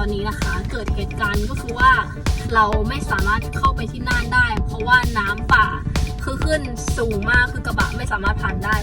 อนนี้นะคะ เกิดเหตุการณ์ก็คือว่าเราไม่สามารถเข้าไปที่น่านได้ เพราะว่าน้ำป่าคือขึ้นสูงมากคือกระบะไม่สามารถผ่านได้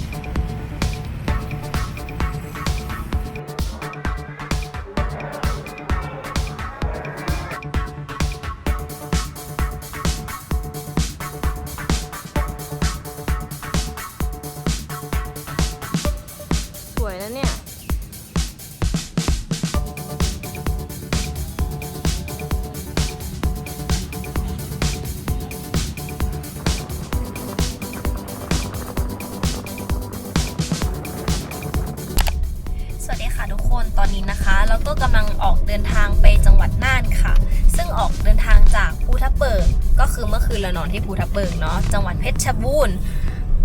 เดินทางไปจังหวัดน่านค่ะ ซึ่งออกเดินทางจากภูทับเบิก ก็คือเมื่อคืนเรานอนที่ภูทับเบิกเนาะจังหวัดเพชรบูรณ์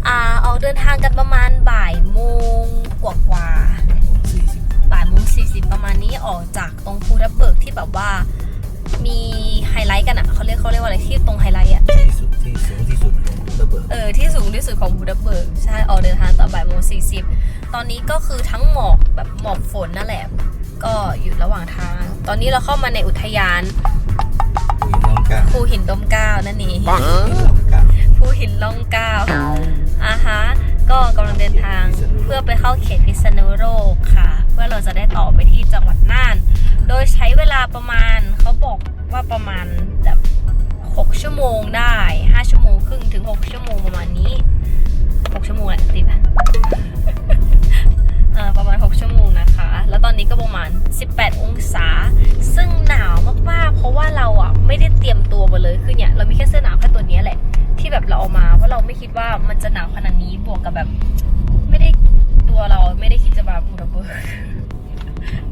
อ่าออกเดินทางกันประมาณบ่ายโมงกว่ากว่าๆบ่ายโมงสี่สิบประมาณนี้ออกจากตรงภูทับเบิกที่แบบว่ามีไฮไลท์กันอะเขาเรียกเขาเรียกว่าอะไรที่ตรงไฮไลท์อะที่สุดที่สูงที่สุดของระเบิดเออที่สูงที่สุดของบูดาเบิร์กใช่ออกเดินทางตอนบ่ายโมงสี่สิบตอนนี้ก็คือทั้งหมอกแบบหมอกฝนนั่นแหละ ก็อยู่ระหว่างทาง ตอนนี้เราเข้ามาในอุทยานมีน้องกาภูหินดมเกล้านั่นเองมีน้องกาภูหินล่องเกล้าอะฮะก็กำลังเดินทางเพื่อไปเข้าเขตพิษณุโลกค่ะ เพื่อเราจะได้ต่อไปที่จังหวัดน่าน โดยใช้เวลาประมาณเขาบอกว่าประมาณแบบ6ชั่วโมงได้ 5 ชั่วโมงครึ่งถึง 6 ชั่วโมงประมาณนี้ 6 ชั่วโมงแหละติดอะเอ่อ ประมาณ 6 ชั่วโมงนะคะ แล้วตอนนี้ก็ประมาณ 18 องศา ซึ่งหนาวมากๆ เพราะว่าเราอะไม่ได้เตรียมตัวมาเลย คือเนี่ยเรามีแค่เสื้อหนาวแค่ตัวนี้แหละ ที่แบบเราเอามา เพราะเราไม่คิดว่ามันจะหนาวขนาดนี้ บวกกับแบบ ไม่ได้ตัวเราไม่ได้คิดจะมาบูดเบิร์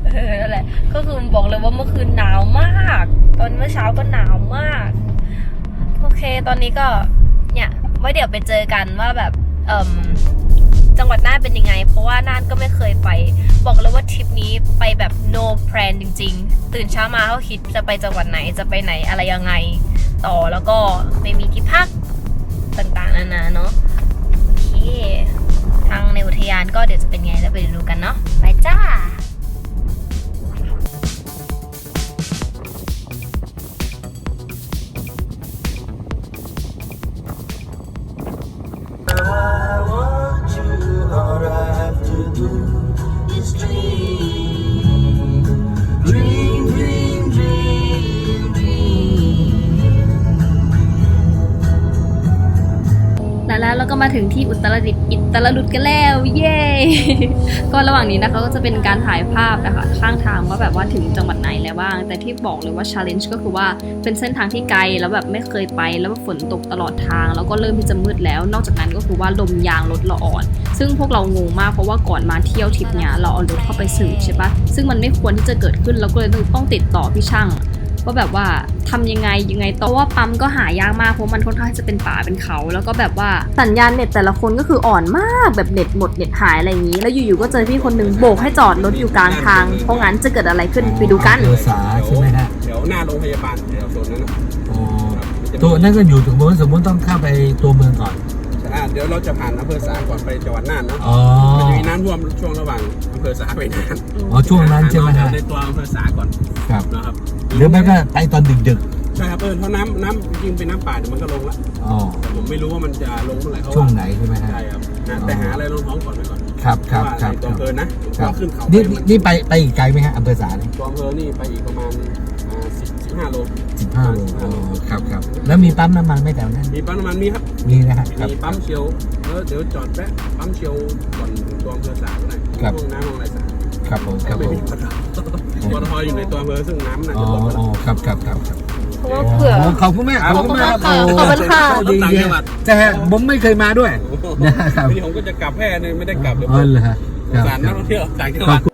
เออนั่นแหละ ก็คือบอกเลยว่าเมื่อคืนหนาวมาก ตอนเมื่อเช้าก็หนาวมาก โอเค ตอนนี้ก็ เนี่ยไว้เดี๋ยวไปเจอกันว่าแบบ เอ่ม จังหวัดน่านเป็นยังไง เพราะว่าน่านก็ไม่เคยไป บอกเลยว่าทริปนี้ไปแบบ no plan จริง ๆ ตื่นเช้ามาเขาคิดจะไปจังหวัดไหนจะไปไหนอะไรยังไง ต่อแล้วก็ไม่มีที่พักต่างๆนานาเนาะโอเคทางในอุทยานก็เดี๋ยวจะเป็นไงแล้วไปดูกันเนาะไปจ้า และ ก็มาถึงที่อุตรดิตถ์อิตรลุดกันแล้ว เย้ ก็ระหว่างนี้นะคะก็จะเป็นการถ่ายภาพนะคะข้างทางว่าแบบว่าถึงจังหวัดไหนแล้วบ้าง แต่ที่บอกเลยว่า challenge ก็คือว่าเป็นเส้นทางที่ไกลแล้วแบบไม่เคยไปแล้วฝนตกตลอดทาง แล้วก็เริ่มที่จะมืดแล้ว นอกจากนั้นก็คือว่าลมยางรถเราอ่อน ซึ่งพวกเรางงมากเพราะว่าก่อนมาเที่ยวทริปเนี้ยเราเอารถเข้าไปสืบใช่ปะซึ่งมันไม่ควรที่จะเกิดขึ้นเราก็เลยต้องติดต่อพี่ช่าง ว่าแบบว่าทำยังไงยังไงต่อว่าปั๊มก็หายากมากเพราะมันค่อนข้างจะเป็นป่าเป็นเขา แล้วก็แบบว่าสัญญาณเน็ตแต่ละคนก็คืออ่อนมากแบบเน็ตหมดเน็ตหายอะไรอย่างนี้ แล้วอยู่ๆก็เจอพี่คนหนึงโบกให้จอดรถอยู่กลางทาง เพราะงั้นจะเกิดอะไรขึ้นไปดูกันเบอร์สาใช่ไหมฮะเดี๋ยวหน้าโรงพยาบาลแถวโซนนั้นนะอ๋อตัวนั่นก็อยู่ถึงบนสมมติต้องเข้าไปตัวเมืองก่อน อ่าเดี๋ยวเราจะผ่านอำเภอสาก่อนไปจังหวัดน่านเนาะอ๋อ มันจะมีน้ำท่วมช่วงระหว่างอำเภอสาไปน่านอ๋อช่วงนั้นใช่ไหมฮะในตัวอำเภอสาก่อนครับ นะครับหรือไม่ก็ไปตอนดึกใช่ครับเออเพราะน้ำน้ำจริงๆเป็นน้ำป่าเดี๋ยวมันก็ลงละๆอ๋อแต่ผมไม่รู้ว่ามันจะลงเมื่อไหร่เขาช่วงไหนใช่ไหมฮะ ใช่ครับนะแต่หาอะไรรองท้องก่อนไปก่อนครับครับว่าครับในตัวอำเภอนะครัต้บองขึ้นเขานี่ไปมันนี่ไปไปอีกไกลไหมฮะอำเภอสาเนี่ยตัวอำเภอนี่ไปอีกประมาณสิบสิบห้าโลสิบ ห้าโลอ๋อครับครับแล้วมีปั๊มน้ำมันไหมแถวนั้น มีปั๊มน้ำมันมีครับ มีนะฮะครับมีปั๊มเชียวเออเดี๋ยวจอดแวะปั๊มเชียวก่อนถึงตัวอำเภอสาก็ได้ครับห้องน้ำห้องอะไรสาครับผมครับไม่ผมมีปตทปตทอยู่ในตัวอำเภอซึ่งน้ำน่าอ๋อจะลดแล้วอ๋อครับครับครับครับเพราะว่าเผื่อโขอบคุณมากขอบคุณมากขอบคุณค่ะโอ้ดีต่างเยี่ยจังหวัมดแต่ผมไม่เคยมาด้วยนะครับทีนี้ผมก็จะกลับแพร่เนี่ยไม่ได้กลับเลยอ๋อเหรอฮะสงสารนักท่องเที่ยวต่างจังหวัด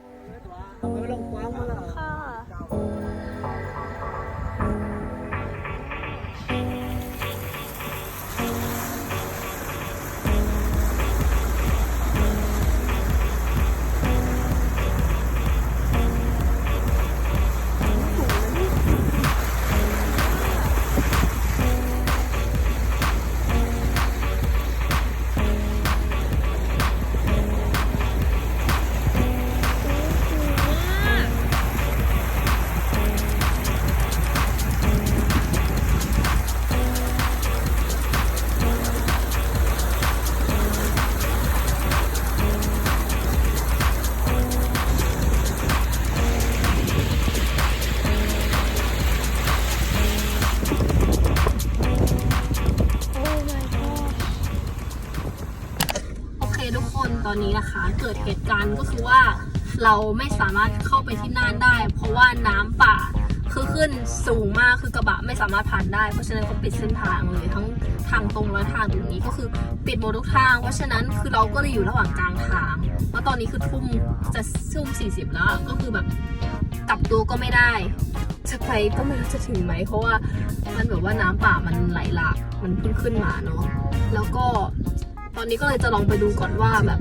กิดเหตุการณ์ก็คือว่าเราไม่สามารถเข้าไปที่น่านได้ เพราะว่าน้ำป่าคือขึ้นสูงมากคือกระบะไม่สามารถผ่านได้ เพราะฉะนั้นเขาปิดเส้นทางเลยทั้งทางตรงและทางตรงนี้ก็คือปิดหมดทุกทาง เพราะฉะนั้นคือเราก็เลยอยู่ระหว่างกลางทางแล้วตอนนี้คือทุ่มจะทุ่มสี่สิบแล้วก็คือแบบกลับตัวก็ไม่ได้จะไปก็ไม่รู้จะถึงไหมเพราะว่ามันแบบว่าน้ำป่ามันไหลหลากมันเพิ่งขึ้นมาเนาะแล้วก็ ตอนนี้ก็เลยจะลองไปดูก่อนว่าแบบ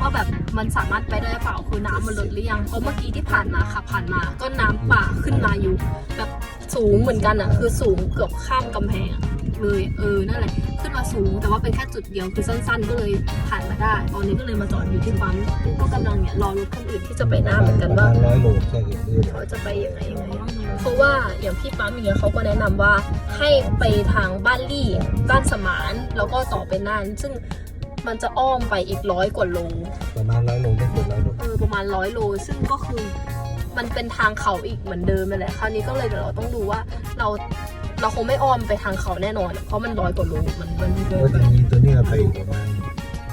ว่าแบบมันสามารถไปได้เปล่าคือน้ำมันลดหรือยังเพราะเมื่อกี้ที่ผ่านมาค่ะผ่านมา ก็น้ำป่าขึ้นมาอยู่ แบบสูงเหมือนกันอะคือสูงเกือบข้ามกำแพงเลยเออนั่นแหละ ขึ้นมาสูง แต่ว่าเป็นแค่จุดเดียวคือสั้น ๆ ก็เลยผ่านมาได้ ตอนนี้ก็เลยมาจอดอยู่ที่ปั๊มก็กำลังเนี่ยรอรถคนอื่นที่จะไปหน้าเหมือนกันว่าร้อยโลใช่กี่ดื้อเขาจะไปยังไงยังไงเพราะว่าอย่างพี่ปั๊มอย่างเงี้ยเขาก็แนะนำว่าให้ไปทางบ้านลี่บ้านสมานแล้วก็ต่อไปน่าน ซึ่งมันจะอ้อมไปอีกร้อยกว่าโลประมาณร้อยโลไม่เกินร้อยโลเออประมาณร้อยโล ซึ่งก็คือมันเป็นทางเขาอีกเหมือนเดิมนั่นแหละ คราวนี้ก็เลยเดี๋ยวเราต้องดูว่าเรา เราคงไม่อ้อมไปทางเขาแน่นอน เพราะมันร้อยกว่าโลมันมันเดิก็นจะมีตัวนี้ไปอีกประมาณ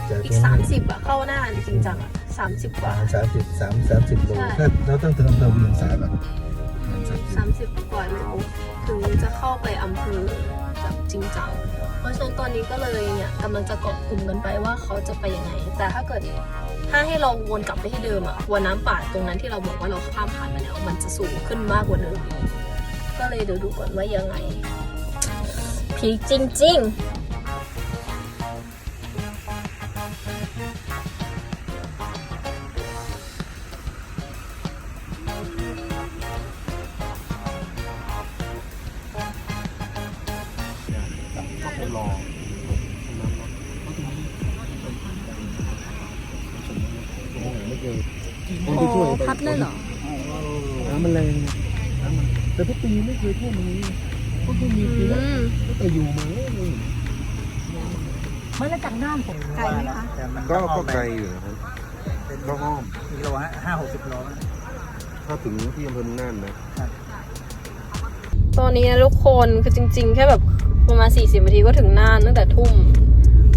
จากอีตรกงสานี้มสิบอะเข้าหน้าจริงจังอะสามสิบกว่า สามสิบสามสามสิบโลใช่ ถ้าเราต้องถึงอำเภอเวียงสาก่อนสามสิบกว่าโลถึงจะเข้าไปอำเภอแบบจริงจัง เพราะฉะนั้นตอนนี้ก็เลยเนี่ยกำลังจะเกาะกลุ่มกันไปว่าเขาจะไปยังไง แต่ถ้าเกิดถ้าให้เราวนกลับไปที่เดิมอะวนน้ำป่าตรงนั้นที่เราบอกว่าเราข้ามผ่านมาแล้ว มันจะสูงขึ้นมากกว่าเดิมอีก ก็เลยเดี๋ยวดูก่อนว่ายังไงพีคจริงๆก็ไปรอไม่เจอโอ้พัดเลยเหรอน้ำมันแรงน้ำมันแต่ทุก ปีไม่เคยท่วมอย่างนี้ก็คือมีปีแล้วแต่อยู่มาเลยไม่ละจากน่านผมไกลไหมคะก็ก็ไกลอยู่นะครับก็อ้อมกิโลห้าหกสิบโลถ้าถึงที่อำเภอน่านนะตอนนี้นะทุกคนคือจริง ๆ แค่แบบประมาณ 40นาทีก็ถึงน่านตั้งแต่ทุ่ม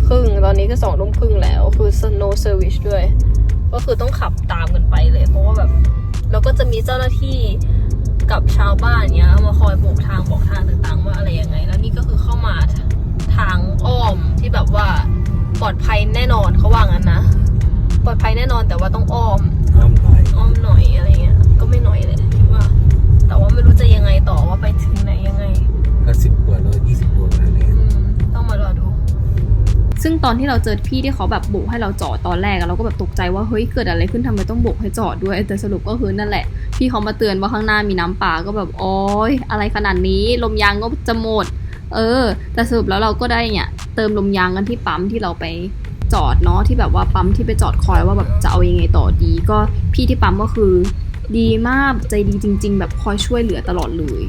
ครึ่งตอนนี้ก็สองทุ่มครึ่งแล้วคือ snow service ด้วย ก็คือต้องขับตามกันไปเลย เพราะว่าแบบเราก็จะมีเจ้าหน้าที่ กับชาวบ้านเนี้ยมาคอยโบกทางบอกทางต่างๆ ว่าอะไรยังไง แล้วนี่ก็คือเข้ามาทางอ้อมที่แบบว่าปลอดภัยแน่นอนเขาว่างั้นนะปลอดภัยแน่นอนแต่ว่าต้องอ้อมอ้อมหน่อยอ้อมหน่อยอะไรเงี้ยก็ไม่หน่อยเลยว่า แต่ว่าไม่รู้จะยังไงต่อว่าไปถึงไหนยังไงก็สิบ ซึ่งตอนที่เราเจอพี่ที่เขาแบบโบกให้เราจอดตอนแรกเราก็แบบตกใจว่าเฮ้ยเกิดอะไรขึ้นทำไมต้องโบกให้จอดด้วยแต่สรุปก็คือนั่นแหละ พี่เขามาเตือนว่าข้างหน้ามีน้ำป่าก็แบบโอ๊ยอะไรขนาดนี้ลมยางก็จะหมด เออ แต่สรุปแล้วเราก็ได้เนี่ยเติมลมยางกันที่ปั๊มที่เราไปจอดเนาะที่แบบว่าปั๊มที่ไปจอดคอยว่าแบบจะเอายังไงต่อดี ก็พี่ที่ปั๊มก็คือ ดีมากใจดีจริง ๆ แบบคอยช่วยเหลือตลอดเลย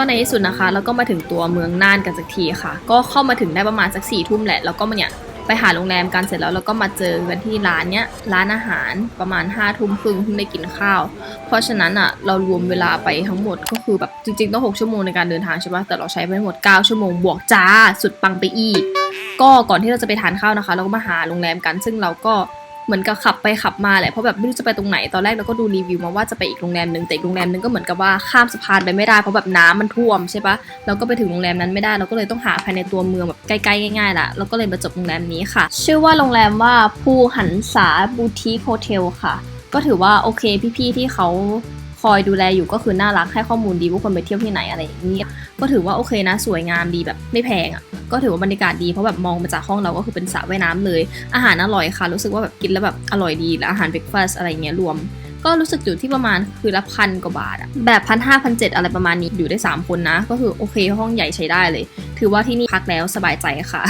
ก็ในที่สุดนะคะแล้วก็มาถึงตัวเมืองน่านกันสักทีค่ะ ก็เข้ามาถึงได้ประมาณสักสี่ทุ่มแหละแล้วก็มาเนี่ยไปหาโรงแรมกันเสร็จแล้วเราก็มาเจอกันที่ร้านเนี้ยร้านอาหารประมาณ5้าทุ่มครึ่งเพิ่งได้กินข้าว เพราะฉะนั้นอะเรารวมเวลาไปทั้งหมดก็คือแบบจริงๆต้อง 6 ชั่วโมงในการเดินทางใช่ปะแต่เราใช้ไปทั้งหมด 9 ชั่วโมงบวกจ้าสุดปังไปอีก ก็ก่อนที่เราจะไปทานข้าวนะคะ เราก็มาหาโรงแรมกันซึ่งเราก็ เหมือนกับขับไปขับมาแหละเพราะแบบไม่รู้จะไปตรงไหนตอนแรกเราก็ดูรีวิวมาว่าจะไปอีกโรงแรมหนึ่งแต่อีกโรงแรมหนึ่งก็เหมือนกับว่าข้ามสะพานไปไม่ได้เพราะแบบน้ำมันท่วมใช่ปะเราก็ไปถึงโรงแรมนั้นไม่ได้เราก็เลยต้องหาภายในตัวเมืองแบบใกล้ๆง่ายๆละเราก็เลยมาจบโรงแรมนี้ค่ะ ชื่อว่าโรงแรมว่าภูหันษาบูติคโฮเทลค่ะ ก็ถือว่าโอเคพี่ๆที่เขา คอยดูแลอยู่ก็คือน่ารักให้ข้อมูลดีว่าคนไปเที่ยวที่ไหนอะไรอย่างนี้ก็ถือว่าโอเคนะสวยงามดีแบบไม่แพงอะก็ถือว่าบรรยากาศดีเพราะแบบมองมาจากห้องเราก็คือเป็นสระว่ายน้ำเลย อาหารอร่อยค่ะ รู้สึกว่าแบบกินแล้วแบบอร่อยดีแล้วอาหารเบรกฟาสอะไรเงี้ยรวม ก็รู้สึกอยู่ที่ประมาณคือละพันกว่าบาทอะแบบพันห้าพันเจ็ดอะไรประมาณนี้อยู่ได้ 3 คนนะ ก็คือโอเคห้องใหญ่ใช้ได้เลย ถือว่าที่นี่พักแล้วสบายใจค่ะ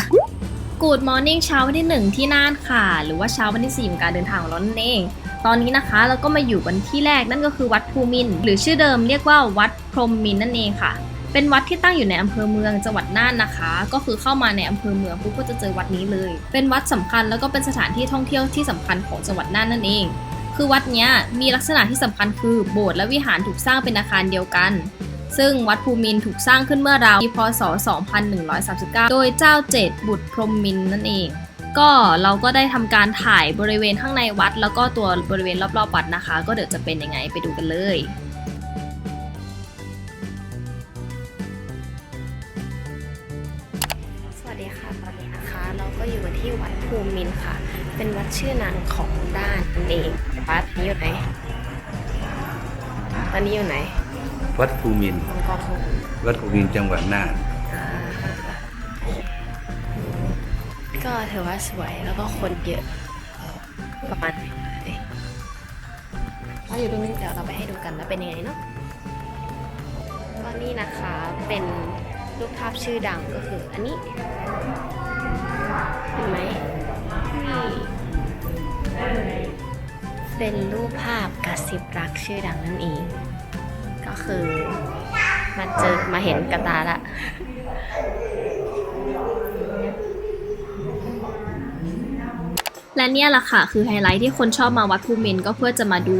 Good Morning เช้าวันที่ 1 ที่น่านค่ะ หรือว่าเช้าวันที่4ของการเดินทางของเรานั่นเอง ตอนนี้นะคะเราก็มาอยู่กันที่แรกนั่นก็คือวัดภูมิน หรือชื่อเดิมเรียกว่าวัดพรมมินนั่นเองค่ะ เป็นวัดที่ตั้งอยู่ในอำเภอเมืองจังหวัดน่านนะคะ ก็คือเข้ามาในอำเภอเมืองปุ๊บก็จะเจอวัดนี้เลย เป็นวัดสำคัญแล้วก็เป็นสถานที่ท่องเที่ยวที่สำคัญของจังหวัดน่านนั่นเอง คือวัดนี้มีลักษณะที่สำคัญคือโบสถ์และวิหารถูกสร้างเป็นอาคารเดียวกันซึ่งวัดภูมินถูกสร้างขึ้นเมื่อราวปีพศ 2139 โดยเจ้าเจดบุตรพรหมมินนั่นเอง ก็เราก็ได้ทำการถ่ายบริเวณข้างในวัด แล้วก็ตัวบริเวณรอบๆวัดนะคะ ก็เดี๋ยวจะเป็นยังไงไปดูกันเลยสวัสดีค่ะตอนนี้นะคะเราก็อยู่กันที่วัดภูมินทร์ค่ะ เป็นวัดชื่อนางของด้านนั่นเองวัดนี้อยู่ไหนตอนนี้อยู่ไหน วัดภูมินทร์มังกรทองวัดภูมินทร์จังหวัดน่านอ่า ก็ถือว่าสวยแล้วก็คนเยอะประมาณนี้เราอยู่ตรงนี้เดี๋ยวเราไปให้ดูกันว่าเป็นยังไงเนาะก็นี่นะคะเป็นรูปภาพชื่อดังก็คืออันนี้เห็นไหมนี่เป็นรูปภาพกระซิบรักชื่อดังนั่นเอง ก็คือมาเจอมาเห็นกระตาละ และเนี่ยแหละค่ะ คือไฮไลท์ที่คนชอบมาวัดภูมินก็เพื่อจะมาดู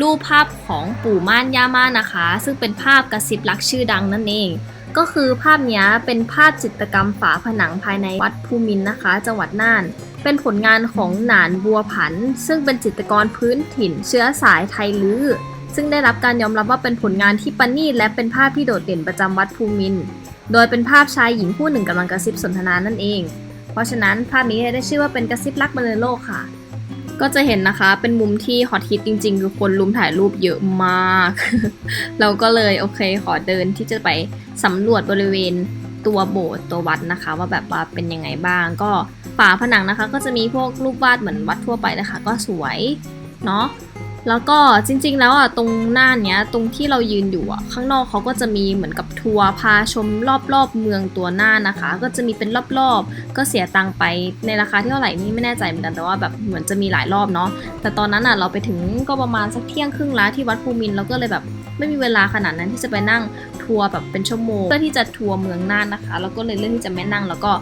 รูปภาพของปู่ม่านย่าม่านนะคะ ซึ่งเป็นภาพกระซิบรักชื่อดังนั่นเอง ก็คือภาพนี้เป็นภาพจิตรกรรมฝาผนังภายในวัดภูมินนะคะ จังหวัดน่าน เป็นผลงานของหนานบัวผัน ซึ่งเป็นจิตรกรพื้นถิ่น เชื้อสายไทยลื้อซึ่งได้รับการยอมรับว่าเป็นผลงานที่ประณีตและเป็นภาพที่โดดเด่นประจำวัดภูมิน โดยเป็นภาพชายหญิงคู่หนึ่งกำลังกระซิบสนทนานั่นเอง เพราะฉะนั้นภาพนี้ได้ชื่อว่าเป็นกระซิบรักบรรลือโลกค่ะ ก็จะเห็นนะคะเป็นมุมที่ฮอตฮิตจริง ๆ คือคนรุมถ่ายรูปเยอะมาก เราก็เลยโอเคขอเดินที่จะไปสำรวจบริเวณตัวโบสถ์ตัววัดนะคะ ว่าแบบว่าเป็นยังไงบ้าง ก็ฝาผนังนะคะ ก็จะมีพวกรูปวาดเหมือนวัดทั่วไปนะคะ ก็สวยเนาะ แล้วก็จริงๆ แล้วอะตรงหน้าเนี้ยตรงที่เรายืนอยู่อะข้างนอกเขาก็จะมีเหมือนกับทัวร์พาชมรอบๆเมืองตัวหน้านะคะ ก็จะมีเป็นรอบๆ ก็เสียตังค์ไปในราคาที่เท่าไหร่นี่ไม่แน่ใจเหมือนกันแต่ว่าแบบเหมือนจะมีหลายรอบเนาะแต่ตอนนั้นอะเราไปถึงก็ประมาณสักเที่ยงครึ่งแล้วที่วัดภูมินเราก็เลยแบบไม่มีเวลาขนาดนั้นที่จะไปนั่งทัวร์แบบเป็นชั่วโมงเพื่อที่จะทัวร์เมืองน่านนะคะเราก็เลยเลือกที่จะไม่นั่งแล้วก็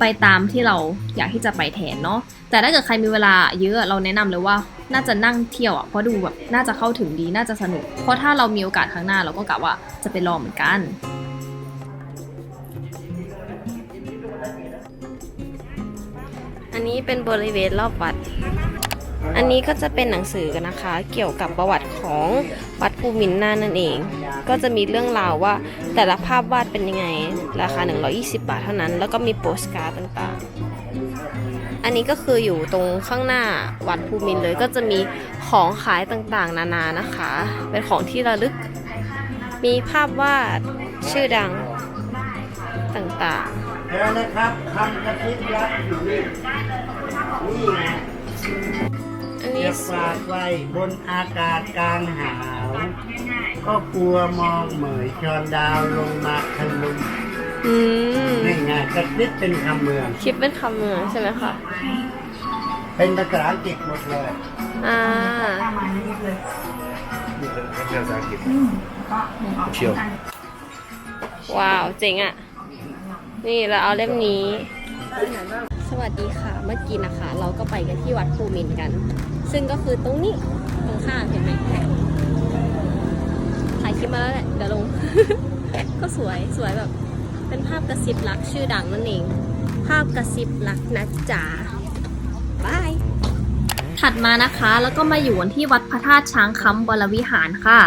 ไปตามที่เราอยากที่จะไปแทนเนาะแต่ถ้าเกิดใครมีเวลาเยอะเราแนะนำเลยว่า น่าจะนั่งเที่ยวอะเพราะดูแบบน่าจะเข้าถึงดีน่าจะสนุก เพราะถ้าเรามีโอกาสข้างหน้าเราก็กะว่าจะไปลองเหมือนกันอันนี้เป็นบริเวณรอบวัด อันนี้ก็จะเป็นหนังสือกันนะคะ เกี่ยวกับประวัติของวัดภูมินทร์น่านนั่นเอง ก็จะมีเรื่องราวว่าแต่ละภาพวาดเป็นยังไง ราคา 120 บาทเท่านั้น แล้วก็มีโปสการ์ดต่างๆ อันนี้ก็คืออยู่ตรงข้างหน้าวัดภูมินเลยก็จะมีของขายต่างๆ นานานะคะ เป็นของที่ระลึก มีภาพวาดชื่อดังต่างๆเจอนะครับคำกระซิบรักอยู่นี่นี่ไงอันนี้เก็บฝากไว้บนอากาศกลางหาว ก็กลัวมองเหมยชอนดาวลงมาทะลุ อืมนี่ไงกระซิบเป็นคำเมืองคิดเป็นคำเมืองใช่ไหมคะ เป็นภาษาอังกฤษหมดเลยอ่า นี่เป็นภาษาอังกฤษเชียวว้าว เจ๋งอะ่ะ นี่เราเอาเล่มนี้ สวัสดีค่ะ เมื่อกี้นะคะ เราก็ไปกันที่วัดภูมินทร์กัน ซึ่งก็คือตรงนี้ ตรงข้างเห็นไหมถ่ายคลิปมาแล้วแหละเดี๋ยวลง ก็สวย สวยแบบ เป็นภาพกระซิบรักชื่อดังนั่นเอง ภาพกระซิบรักนะจ๋าบายถัดมานะคะแล้วก็มาอยู่กันที่วัดพระธาตุช้างคำวรวิหารค่ะ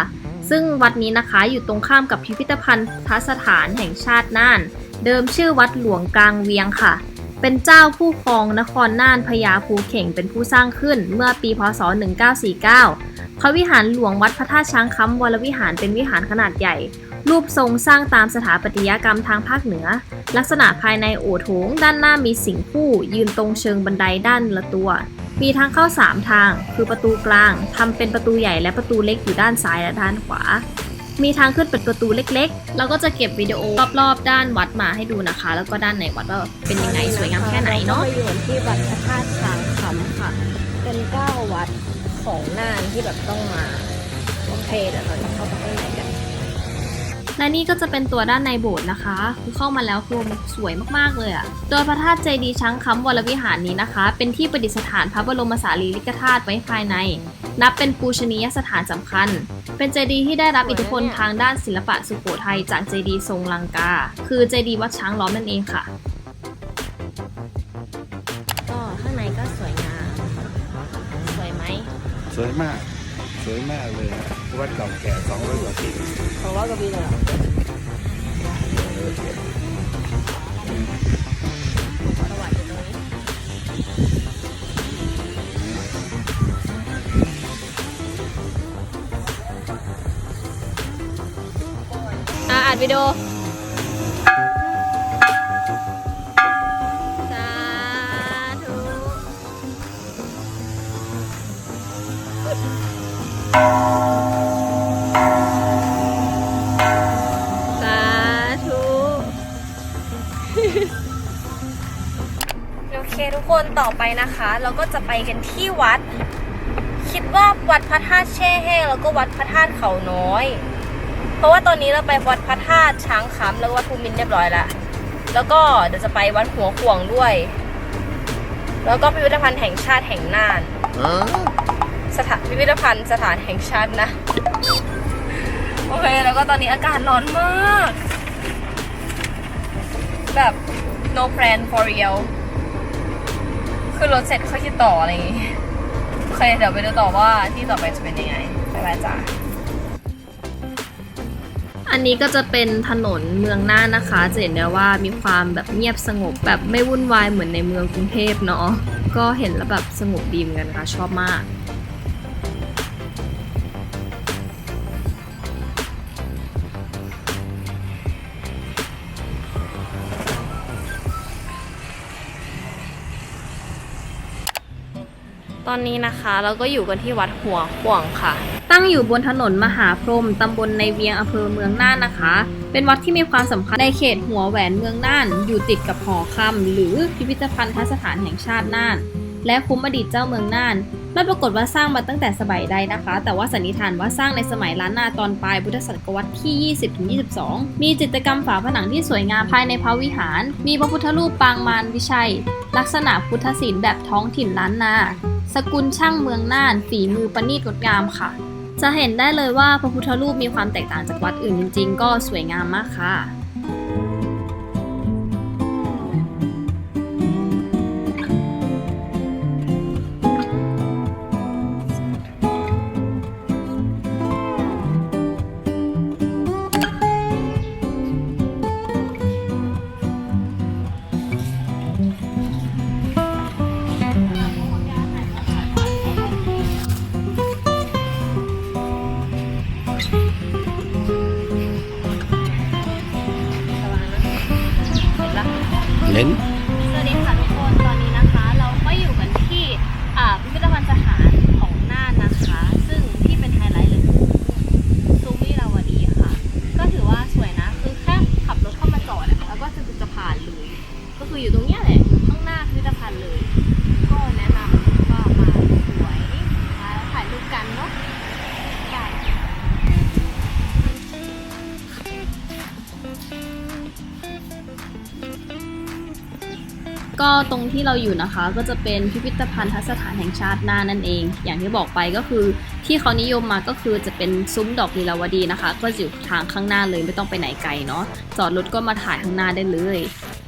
ซึ่งวัดนี้นะคะอยู่ตรงข้ามกับพิพิธภัณฑ์ทสถานแห่งชาติน่าน เดิมชื่อวัดหลวงกลางเวียงค่ะ เป็นเจ้าผู้ครองนครน่านพญาภูเข่งเป็นผู้สร้างขึ้นเมื่อปีพศ 1949พระวิหารหลวงวัดพระธาตุช้างคำวรวิหารเป็นวิหารขนาดใหญ่ รูปทรงสร้างตามสถาปัตยกรรมทางภาคเหนือ ลักษณะภายในโอโถง ด้านหน้ามีสิงคู่ ยืนตรงเชิงบันไดด้านละตัว มีทางเข้า 3 ทาง คือประตูกลางทำเป็นประตูใหญ่และประตูเล็กอยู่ด้านซ้ายและด้านขวา มีทางขึ้นเป็นประตูเล็กๆ เราก็จะเก็บวิดีโอรอบๆ ด้านวัดมาให้ดูนะคะ แล้วก็ด้านในวัดว่าเป็นยังไงสวยงามแค่ไหนเนาะรก็อยู่ที่วัดพระธาตุช้างคำค่ะ เป็นเก้าวัดของน่านที่แบบต้องมา โอเคเดี๋ยวเราจะเข้าไปข้างใน และนี่ก็จะเป็นตัวด้านในโบสถ์นะคะคือเข้ามาแล้วคือมันสวยมากๆเลยอะ่ะ โดยพระธาตุเจดีย์ช้างคำวรวิหารนี้นะคะ เป็นที่ประดิษฐานพระบรมสารีริกธาตุไว้ภายใน นับเป็นปูชนียสถานสำคัญ เป็นเจดีย์ที่ได้รับอิทธิพลทางด้านศิลปะสุโขทัยจากเจดีย์ทรงลังกา คือเจดีย์วัดช้างล้อมนั่นเองค่ะ ก็ข้างในก็สวยงาม สวยไหม สวยมาก สวยมากเลยฮะวัดเก่าแก่สองร้อยกว่าปีของร้อยกว่าปีเลยเหรอประวัติอยู่ตรงนี้อะอัดวิดีโอ เคทุกคนต่อไปนะคะ เราก็จะไปกันที่วัด คิดว่าวัดพระธาตุแช่แห้งแล้วก็วัดพระธาตุเขาน้อย เพราะว่าตอนนี้เราไปวัดพระธาตุช้างคำแล้วก็วัดภูมินทร์เรียบร้อยแล้วแล้วก็เดี๋ยวจะไปวัดหัวขวงด้วย แล้วก็พิพิธภัณฑ์แห่งชาติแห่งน่านสถานพิพิธภัณฑ์สถานแห่งชาตินะโอเคแล้วก็ตอนนี้อากาศร้อนมาก แบบ no plan for real คือรถเสร็จค่อยคิดต่ออะไรอย่างงี้โอเคเดี๋ยวไปดูต่อว่าที่ต่อไปจะเป็นยังไงบ๊ายบายจ้าอันนี้ก็จะเป็นถนนเมืองหน้านะคะจะเห็นได้ว่ามีความแบบเงียบสงบแบบไม่วุ่นวายเหมือนในเมืองกรุงเทพเนาะก็เห็นแล้วแบบสงบดีเหมือนกันค่ะชอบมาก อนนี้นะคะเราก็อยู่กันที่วัดหัวข่วงค่ะ ตั้งอยู่บนถนนมหาพรหมตำบลในเวียงอำเภอเมืองน่านนะคะ เป็นวัดที่มีความสำคัญในเขตหัวแหวนเมืองน่าน อยู่ติดกับหอคำหรือพิพิธภัณฑสถานแห่งชาติน่าน และคุ้มอดีตเจ้าเมืองน่านไม่ปรากฏว่าสร้างมาตั้งแต่สมัยใดนะคะ แต่ว่าสันนิษฐานว่าสร้างในสมัยล้านนาตอนปลายพุทธศตวรรษที่ 20-22 มีจิตรกรรมฝาผนังที่สวยงามภายในพระวิหาร มีพระพุทธรูปปางมารวิชัย ลักษณะพุทธศิลป์แบบท้องถิ่นล้านนา สกุลช่างเมืองน่าน ฝีมือประณีตงดงามค่ะ จะเห็นได้เลยว่าพระพุทธรูปมีความแตกต่างจากวัดอื่นจริงๆ ก็สวยงามมากค่ะ ก็ตรงที่เราอยู่นะคะก็จะเป็นพิพิธภัณฑสถานแห่งชาติน่านนั่นเอง อย่างที่บอกไปก็คือที่เขานิยมมาก็คือจะเป็นซุ้มดอกลีลาวดีนะคะ ก็อยู่ทางข้างหน้าเลยไม่ต้องไปไหนไกลเนาะจอดรถก็มาถ่ายข้างหน้าได้เลย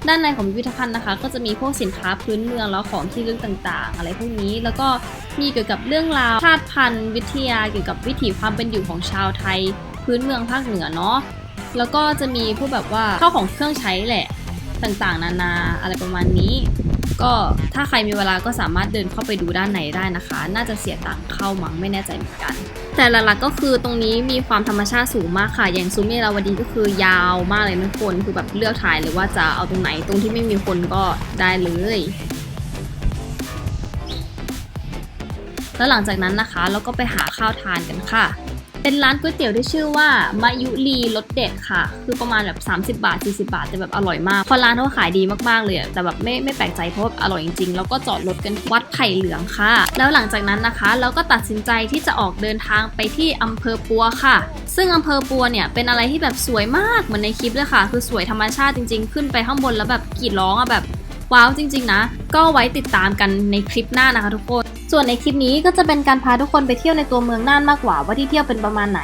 ด้านในของพิพิธภัณฑ์นะคะ ก็จะมีพวกสินค้าพื้นเมืองแล้วของที่ระลึกต่างๆ อะไรพวกนี้แล้วก็มีเกี่ยวกับเรื่องราวชาติพันธุ์วิทยาเกี่ยวกับวิถีความเป็นอยู่ของชาวไทย พื้นเมืองภาคเหนือเนาะแล้วก็จะมีพวกแบบว่าข้าวของเครื่องใช้แหละ ต่างๆ นานาอะไรประมาณนี้ ก็ถ้าใครมีเวลาก็สามารถเดินเข้าไปดูด้านในได้นะคะ น่าจะเสียตังค์เข้ามั้งไม่แน่ใจเหมือนกัน แต่หลักๆก็คือตรงนี้มีความธรรมชาติสูงมากค่ะ อย่างซุ้มเมราวดีก็คือยาวมากเลยนะทุกคนคือแบบเลือกถ่ายเลยว่าจะเอาตรงไหนตรงที่ไม่มีคนก็ได้เลยแล้วหลังจากนั้นนะคะเราก็ไปหาข้าวทานกันค่ะ เป็นร้านก๋วยเตี๋ยวที่ชื่อว่ามายุรีรสเด็ดค่ะ คือประมาณแบบ30 บาท 40 บาท แต่แบบอร่อยมากเพราะร้านเขาขายดีมากๆเลยอะแต่แบบไม่ไม่แปลกใจเพราะอร่อยจริงๆ แล้วก็จอดรถกันวัดไผ่เหลืองค่ะ แล้วหลังจากนั้นนะคะ เราก็ตัดสินใจที่จะออกเดินทางไปที่อำเภอปัวค่ะ ซึ่งอำเภอปัวเนี่ยเป็นอะไรที่แบบสวยมากเหมือนในคลิปเลยค่ะ คือสวยธรรมชาติจริง ๆ ขึ้นไปข้างบนแล้วแบบกรีดร้องอะแบบ ว้าวจริง ๆ นะ ก็ไว้ติดตามกันในคลิปหน้านะคะทุกคน ส่วนในคลิปนี้ก็จะเป็นการพาทุกคนไปเที่ยวในตัวเมืองน่านมากกว่าว่าที่เที่ยวเป็นประมาณไหน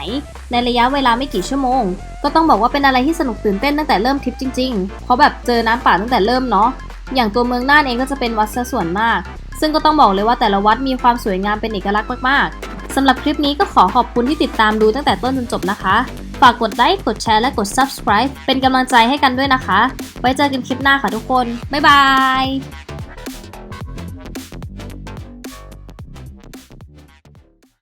ในระยะเวลาไม่กี่ชั่วโมง ก็ต้องบอกว่าเป็นอะไรที่สนุกตื่นเต้นตั้งแต่เริ่มทริปจริงๆเพราะแบบเจอน้ำป่าตั้งแต่เริ่มเนาะอย่างตัวเมืองน่านเองก็จะเป็นวัดซะส่วนมาก ซึ่งก็ต้องบอกเลยว่าแต่ละวัดมีความสวยงามเป็นเอกลักษณ์มากๆสำหรับคลิปนี้ก็ขอขอบคุณที่ติดตามดูตั้งแต่ต้นจนจบนะคะ ฝากกดไลค์ กดแชร์ และกด subscribe เป็นกำลังใจให้กันด้วยนะคะ ไว้เจอกันคลิปหน้าค่ะทุกคน บ๊ายบาย